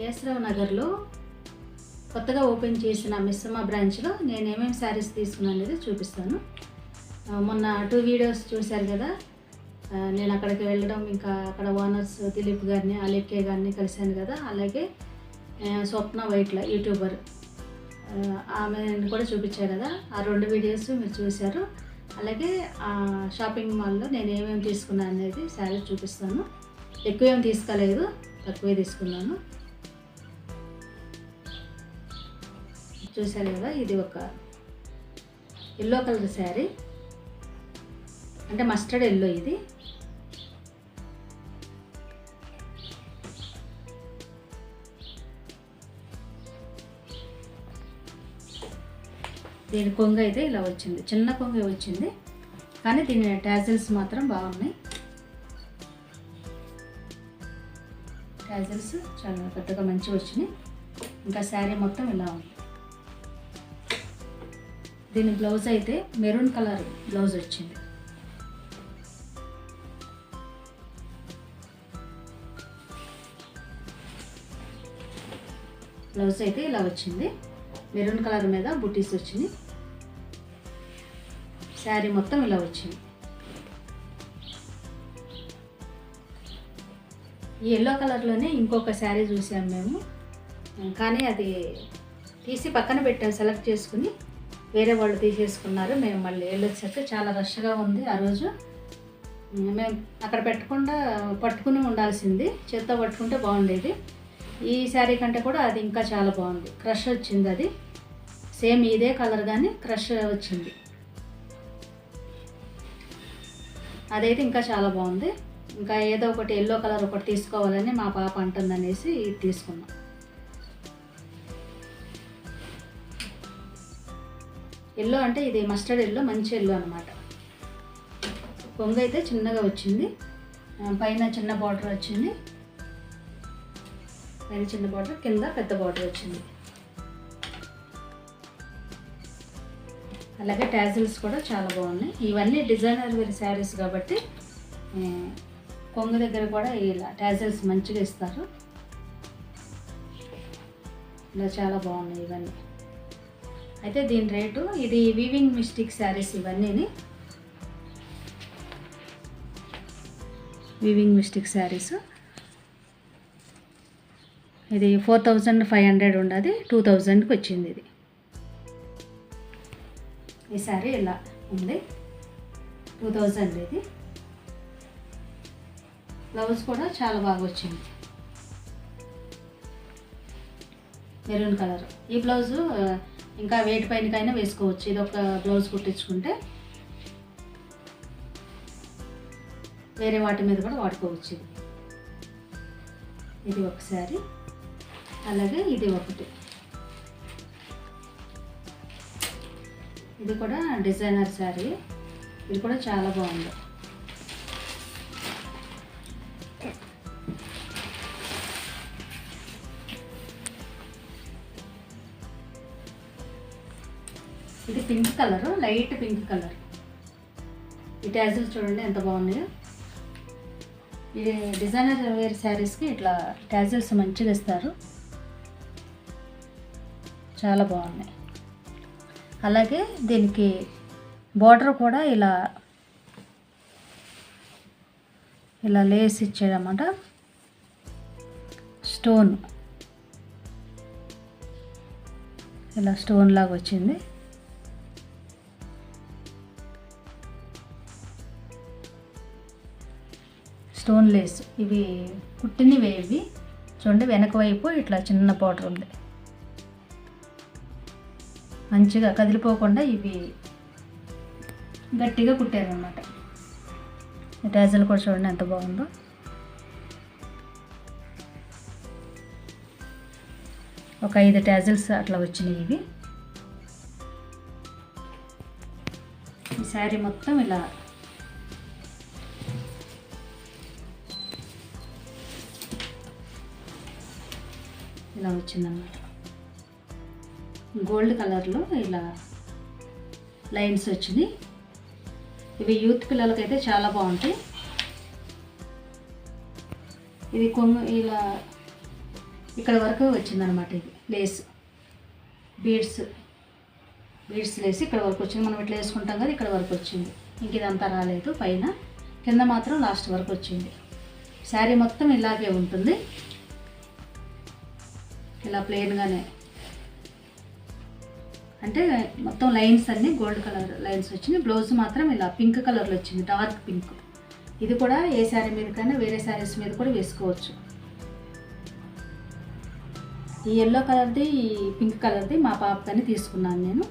ఏసరావు నగర్లో కొత్తగా ఓపెన్ చేసిన మిశ్రమ బ్రాంచ్లో నేను ఏమేమి శారీస్ తీసుకున్నాను అనేది చూపిస్తాను. మొన్న టూ వీడియోస్ చూశారు కదా. నేను అక్కడికి వెళ్ళడం ఇంకా అక్కడ ఓనర్స్ దిలీప్ గారిని అలేఖ్య గారిని కలిశాను కదా. అలాగే స్వప్న వైట్ల యూట్యూబర్. ఆమె ఆమెను కూడా చూపించారు కదా. ఆ రెండు వీడియోస్ మీరు చూశారు. అలాగే ఆ షాపింగ్ మాల్లో నేను ఏమేమి తీసుకున్నాను అనేది శారీ చూపిస్తాను. ఎక్కువ ఏం తీసుకోలేదు తక్కువే తీసుకున్నాను. చూశారు కదా ఇది ఒక ఎల్లో కలర్ శారీ. అంటే మస్టర్డ్ ఎల్లో ఇది. దీని కొంగ అయితే ఇలా వచ్చింది చిన్న కొంగ వచ్చింది. కానీ దీని టాజిల్స్ మాత్రం బాగున్నాయి. టాజిల్స్ చాలా పెద్దగా మంచిగా వచ్చినాయి. ఇంకా శారీ మొత్తం ఇలా ఉంది. దీని బ్లౌజ్ అయితే మెరూన్ కలర్ బ్లౌజ్ వచ్చింది. బ్లౌజ్ అయితే ఇలా వచ్చింది. మెరూన్ కలర్ మీద బుటీస్ వచ్చింది. శారీ మొత్తం ఇలా వచ్చింది. ఈ ఎల్లో కలర్లోనే ఇంకొక శారీ చూసాము మేము. కానీ అది తీసి పక్కన పెట్టాం సెలెక్ట్ చేసుకుని. వేరే వాళ్ళు తీసేసుకున్నారు. మేము మళ్ళీ వెళ్ళొచ్చాక చాలా రష్గా ఉంది ఆ రోజు. మేము అక్కడ పెట్టకుండా పట్టుకుని ఉండాల్సింది. చేత్తో పట్టుకుంటే బాగుండేది. ఈ శారీ కంటే కూడా అది ఇంకా చాలా బాగుంది. క్రష్ వచ్చింది అది. సేమ్ ఇదే కలర్ కానీ క్రష్ వచ్చింది. అదైతే ఇంకా చాలా బాగుంది. ఇంకా ఏదో ఒకటి ఎల్లో కలర్ ఒకటి తీసుకోవాలని మా పాప అంటుందనేసి ఇది తీసుకున్నాం. ఎల్లో అంటే ఇది మస్టర్డ్ ఎల్లో మంచి ఎల్లో అనమాట పొంగ అయితే చిన్నగా వచ్చింది. పైన చిన్న బార్డర్ వచ్చింది. పైన చిన్న బార్డర్ కింద పెద్ద బార్డర్ వచ్చింది. అలాగే ట్యాజిల్స్ కూడా చాలా బాగున్నాయి. ఇవన్నీ డిజైనర్ వేర్ శారీస్ కాబట్టి ఆ, కొంగు దగ్గర కూడా ఇలా ట్యాజిల్స్ మంచిగా ఇస్తారు. ఇలా చాలా బాగున్నాయి ఇవన్నీ. అయితే దీని రేటు ఇది వీవింగ్ మిస్టిక్ శారీస్ ఇవన్నీని. వీవింగ్ మిస్టిక్ శారీస్ ఇది ఫోర్ థౌజండ్ ఫైవ్ హండ్రెడ్ ఉండదు టూ థౌజండ్కి వచ్చింది ఇది. ఈ శారీ ఇలా ఉంది టూ థౌజండ్ ఇది. బ్లౌజ్ కూడా చాలా బాగా వచ్చింది. మెరూన్ కలర్ ఈ బ్లౌజు ఇంకా వేటి పైనకైనా వేసుకోవచ్చు. ఇది ఒక బ్లౌజ్ కుట్టించుకుంటే వేరే వాటి మీద కూడా వాడుకోవచ్చు ఇది. ఇది ఒకసారి. అలాగే ఇది ఒకటి. ఇది కూడా డిజైనర్ శారీ. ఇది కూడా చాలా బాగుంది. ఇది pink colour light pink colour. ఈ ట్యాజిల్ చూడండి ఎంత బాగున్నాయో. ఇది డిజైనర్ వేర్ శారీస్కి ఇట్లా ట్యాజిల్స్ మంచిగా ఇస్తారు చాలా బాగున్నాయి. అలాగే దీనికి బార్డర్ కూడా ఇలా ఇలా లేస్ ఇచ్చాడన్నమాట స్టోన్. ఇలా స్టోన్ లాగా వచ్చింది. స్టోన్ లేస్ ఇవి కుట్టినవి ఇవి. చూడండి వెనక వైపు ఇట్లా చిన్న పౌడర్ ఉంది. మంచిగా కదిలిపోకుండా ఇవి గట్టిగా కుట్టారనమాట టాజల్ కూడా చూడండి ఎంత బాగుందో. ఒక ఐదు టాజిల్స్ అట్లా వచ్చినాయి ఇవి. ఈ శారీ మొత్తం ఇలా ఇలా వచ్చిందన్నమాట. గోల్డ్ కలర్లో ఇలా లైన్స్ వచ్చింది. ఇవి యూత్ పిల్లలకైతే చాలా బాగుంటాయి. ఇది కొంగు ఇలా ఇక్కడ వరకు వచ్చిందనమాట ఇది లేస్ బీడ్స్ బీడ్స్ లేసి ఇక్కడ వరకు వచ్చింది. మనం ఇట్లా వేసుకుంటాం కదా ఇక్కడ వరకు వచ్చింది. ఇంక ఇదంతా రాలేదు పైన. కింద మాత్రం లాస్ట్ వరకు వచ్చింది. శారీ మొత్తం ఇలాగే ఉంటుంది. ఇలా ప్లెయిన్గానే అంటే మొత్తం లైన్స్ అన్నీ గోల్డ్ కలర్ లైన్స్ వచ్చినాయి. బ్లౌజ్ మాత్రం ఇలా పింక్ కలర్లో వచ్చింది డార్క్ పింక్ ఇది కూడా ఏ శారీ మీద కన్నా వేరే శారీస్ మీద కూడా వేసుకోవచ్చు. ఈ ఎల్లో కలర్ది ఈ పింక్ కలర్ది మా పాపకని తీసుకున్నాను నేను.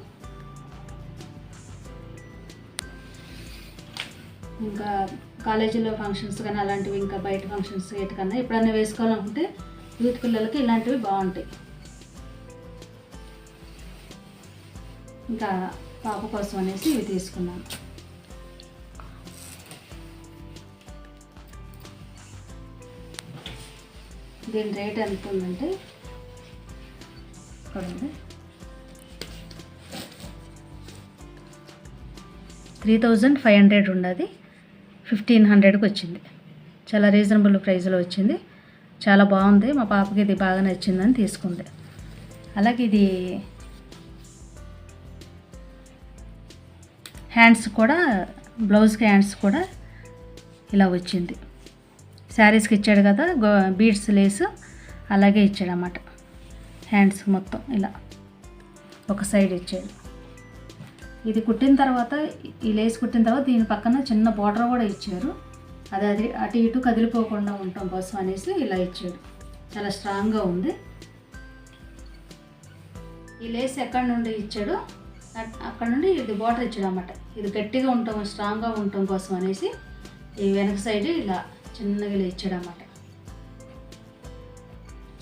ఇంకా కాలేజీలో ఫంక్షన్స్ కానీ అలాంటివి ఇంకా బయట ఫంక్షన్స్ ఎటుకన్నా ఎప్పుడన్నా వేసుకోవాలనుకుంటే యూత్ పిల్లలకి ఇలాంటివి బాగుంటాయి. ఇంకా పాప కోసం అనేసి ఇవి తీసుకున్నాను. దీని రేట్ ఎంత ఉందంటే? ఇక్కడ ఉంది త్రీ థౌజండ్ ఫైవ్ హండ్రెడ్ ఉన్నది ఫిఫ్టీన్ హండ్రెడ్కి వచ్చింది. చాలా రీజనబుల్ ప్రైస్లో వచ్చింది. చాలా బాగుంది. మా పాపకి ఇది బాగా నచ్చిందని తీసుకుంది. అలాగే ఇది హ్యాండ్స్ కూడా బ్లౌజ్కి హ్యాండ్స్ కూడా ఇలా వచ్చింది. శారీస్కి ఇచ్చాడు కదా గో బీడ్స్ లేస్ అలాగే ఇచ్చాడు అన్నమాట హ్యాండ్స్ మొత్తం ఇలా ఒక సైడ్ ఇచ్చాడు. ఇది కుట్టిన తర్వాత ఈ లేస్ కుట్టిన తర్వాత దీని పక్కన చిన్న బార్డర్ కూడా ఇచ్చారు. అది అది అటు ఇటు కదిలిపోకుండా ఉండటం కోసం అనేసి ఇలా ఇచ్చాడు. చాలా స్ట్రాంగ్గా ఉంది. ఈ లేస్ ఎక్కడి నుండి ఇచ్చాడు? అట్- అక్కడ నుండి ఇది బార్డర్ ఇచ్చాడు అనమాట ఇది గట్టిగా ఉండటం స్ట్రాంగ్గా ఉండటం కోసం అనేసి ఈ వెనక సైడ్ ఇలా చిన్నగా ఇలా ఇచ్చాడు అనమాట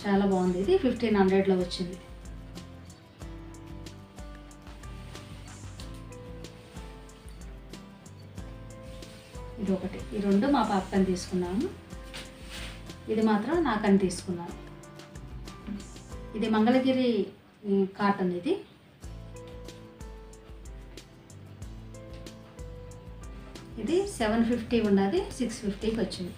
చాలా బాగుంది. ఇది ఫిఫ్టీన్ హండ్రెడ్లో వచ్చింది. ఇది ఒకటి ఈ రెండు మా పాపకని తీసుకున్నాను. ఇది మాత్రం నాకని తీసుకున్నాను ఇది మంగళగిరి కాటన్ ఇది. ఇది సెవెన్ ఫిఫ్టీ ఉన్నది సిక్స్ ఫిఫ్టీకి వచ్చింది.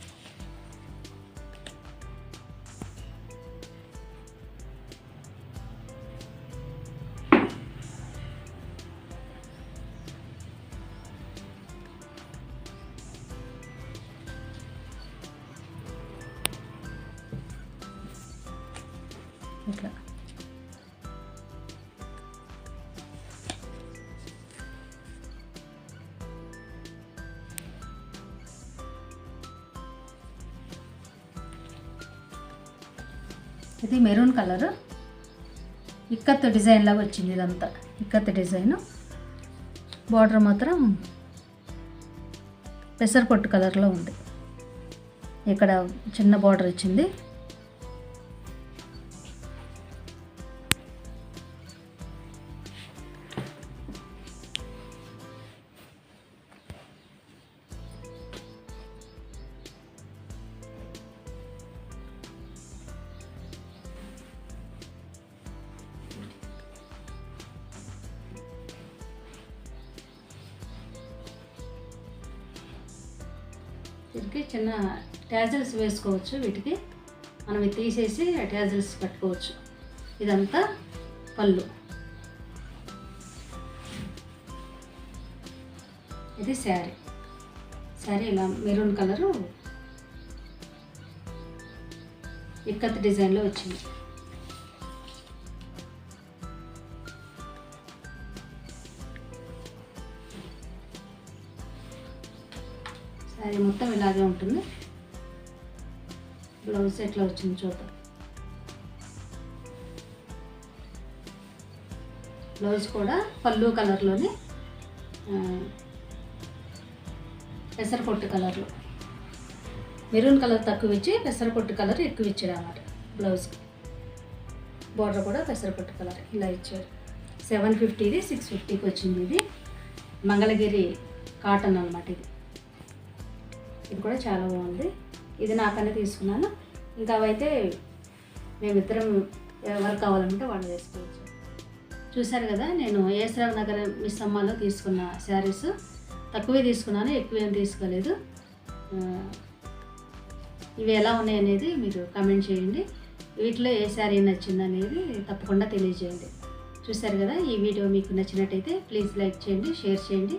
ఇది మెరూన్ కలర్. ఇక్కత్ డిజైన్ లాగా వచ్చింది ఇదంతా. ఇక్కత్ డిజైన్. బార్డర్ మాత్రం పెసరపొట్టు కలర్లో ఉంది. ఇక్కడ చిన్న బార్డర్ ఇచ్చింది. వీటికి చిన్న ట్యాజిల్స్ వేసుకోవచ్చు. వీటికి మనం తీసేసి ఆ ట్యాజిల్స్ పెట్టుకోవచ్చు. ఇదంతా పళ్ళు. ఇది శారీ. శారీ ఇలా మెరూన్ కలరు. ఇక్కత్ డిజైన్లో వచ్చింది. శారీ మొత్తం ఇలాగే ఉంటుంది. బ్లౌజ్ ఎట్లా వచ్చింది చూద్దాం. బ్లౌజ్ కూడా పళ్ళు కలర్లోని పెసరపొట్టు కలర్లో. మెరూన్ కలర్ తక్కువ ఇచ్చి పెసరపొట్టు కలర్ ఎక్కువ ఇచ్చాడు అన్నమాట బ్లౌజ్కి బార్డర్ కూడా పెసరపొట్టు కలర్ ఇలా ఇచ్చాడు సెవెన్ ఫిఫ్టీది సిక్స్ ఫిఫ్టీకి వచ్చింది ఇది. మంగళగిరి కాటన్ అనమాట ఇది. ఇది కూడా చాలా బాగుంది. ఇది నాకనే తీసుకున్నాను. ఇంకా అవైతే మేమిద్దరం ఎవరు కావాలంటే వాళ్ళు వేసుకోవచ్చు. చూశారు కదా నేను ఏసరావు నగర్ మిస్ తీసుకున్న శారీస్. తక్కువే తీసుకున్నాను ఎక్కువ ఏం తీసుకోలేదు ఇవి ఎలా ఉన్నాయి అనేది మీరు కమెంట్ చేయండి. వీటిలో ఏ శారీ నచ్చింది అనేది తప్పకుండా తెలియజేయండి. చూశారు కదా ఈ వీడియో మీకు నచ్చినట్టయితే ప్లీజ్ లైక్ చేయండి షేర్ చేయండి.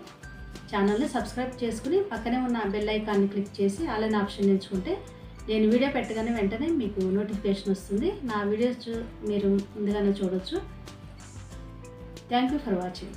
ఛానల్ని సబ్స్క్రైబ్ చేసుకుని పక్కనే ఉన్న బెల్ ఐకాన్ని క్లిక్ చేసి ఆన్లైన్ ఆప్షన్ ఎంచుకుంటే నేను వీడియో పెట్టగానే వెంటనే మీకు నోటిఫికేషన్ వస్తుంది. నా వీడియోస్ మీరు ముందుగానే చూడొచ్చు. Thank you for watching.